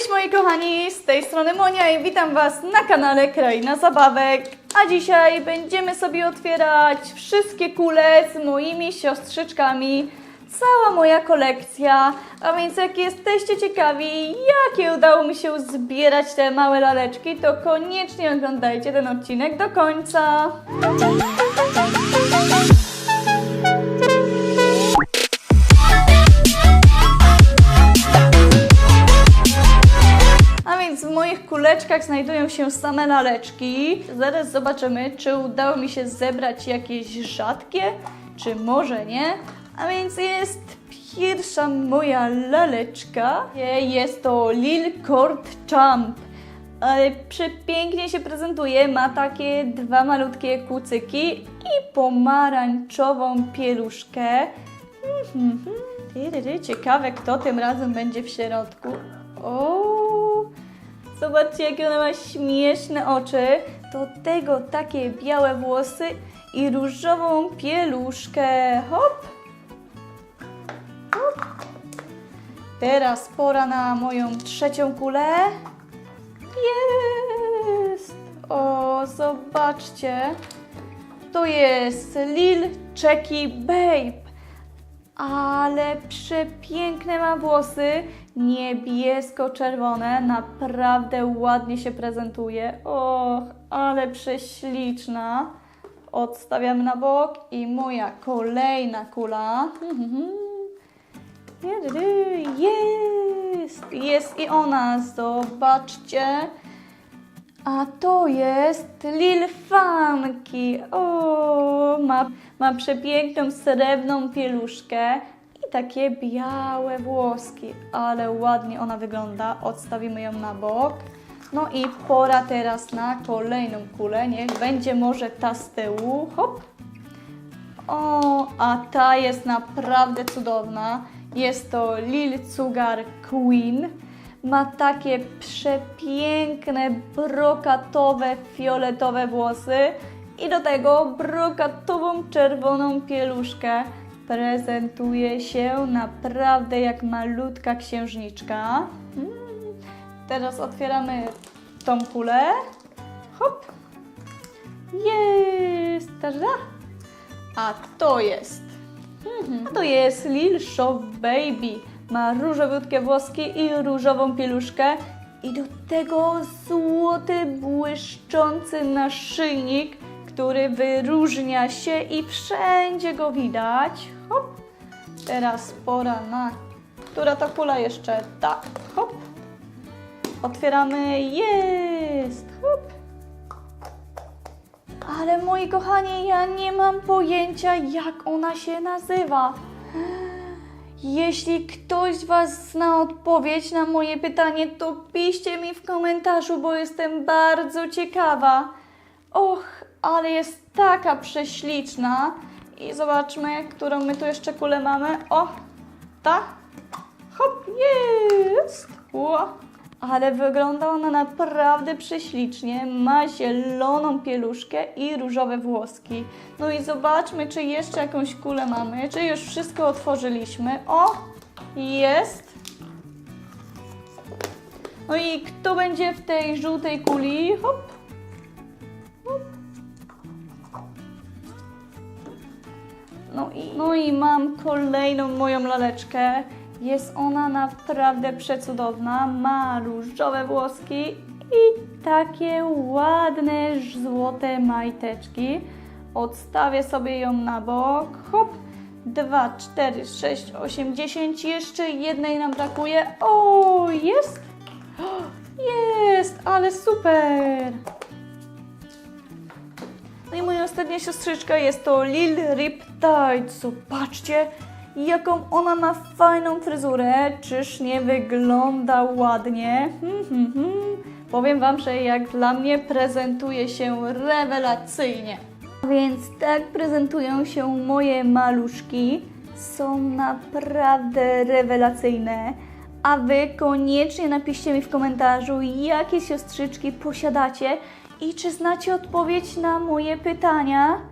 Cześć moi kochani, z tej strony Monia i witam Was na kanale Kraina Zabawek. A dzisiaj będziemy sobie otwierać wszystkie kule z moimi siostrzyczkami. Cała moja kolekcja, a więc jak jesteście ciekawi, jakie udało mi się zbierać te małe laleczki, to koniecznie oglądajcie ten odcinek do końca. Kuleczkach znajdują się same laleczki. Zaraz zobaczymy, czy udało mi się zebrać jakieś rzadkie, czy może nie. A więc jest pierwsza moja laleczka. Jest to Lil Court Champ. Ale przepięknie się prezentuje. Ma takie dwa malutkie kucyki i pomarańczową pieluszkę. Tyryry, Ciekawe, kto tym razem będzie w środku. O, zobaczcie, jakie ona ma śmieszne oczy. Do tego takie białe włosy i różową pieluszkę. Hop. Hop. Teraz pora na moją trzecią kulę. Jest! O, zobaczcie. To jest Lil Checky Babe. Ale przepiękne ma włosy, niebiesko-czerwone, naprawdę ładnie się prezentuje. Och, ale prześliczna. Odstawiamy na bok i moja kolejna kula. Jest, jest i ona, zobaczcie. A to jest Lil Funky. O, ma, ma przepiękną srebrną pieluszkę i takie białe włoski, ale ładnie ona wygląda. Odstawimy ją na bok. No i pora teraz na kolejną kulę. Niech będzie może ta z tyłu. Hop. O, a ta jest naprawdę cudowna. Jest to Lil Sugar Queen. Ma takie przepiękne, brokatowe, fioletowe włosy i do tego brokatową, czerwoną pieluszkę. Prezentuje się naprawdę jak malutka księżniczka. Mm. Teraz otwieramy tą kulę. Hop. Jest! Tada! A to jest. Mhm. A to jest Lil Show Baby. Ma różowiutkie włoski i różową pieluszkę. I do tego złoty, błyszczący naszyjnik, który wyróżnia się i wszędzie go widać. Hop. Teraz pora na... Która ta kula jeszcze? Tak. Hop. Otwieramy. Jest. Hop. Ale moi kochani, ja nie mam pojęcia, jak ona się nazywa. Jeśli ktoś z Was zna odpowiedź na moje pytanie, to piszcie mi w komentarzu, bo jestem bardzo ciekawa. Och, ale jest taka prześliczna. I zobaczmy, którą my tu jeszcze kulę mamy. O, ta. Hop, jest. Ło. Ale wygląda ona naprawdę prześlicznie. Ma zieloną pieluszkę i różowe włoski. No i zobaczmy, czy jeszcze jakąś kulę mamy. Czy już wszystko otworzyliśmy. O, jest. No i kto będzie w tej żółtej kuli? Hop. No i, no i mam kolejną moją laleczkę. Jest ona naprawdę przecudowna. Ma różowe włoski i takie ładne złote majteczki. Odstawię sobie ją na bok. Hop. 2, 4, 6, 8, 10. Jeszcze jednej nam brakuje. O, jest! Jest, ale super! Ostatnia siostrzyczka jest to Lil Riptide. Zobaczcie, jaką ona ma fajną fryzurę. Czyż nie wygląda ładnie? Hmm, hmm, hmm. Powiem Wam, że jak dla mnie prezentuje się rewelacyjnie. Więc tak prezentują się moje maluszki. Są naprawdę rewelacyjne. A Wy koniecznie napiszcie mi w komentarzu, jakie siostrzyczki posiadacie i czy znacie odpowiedź na moje pytania.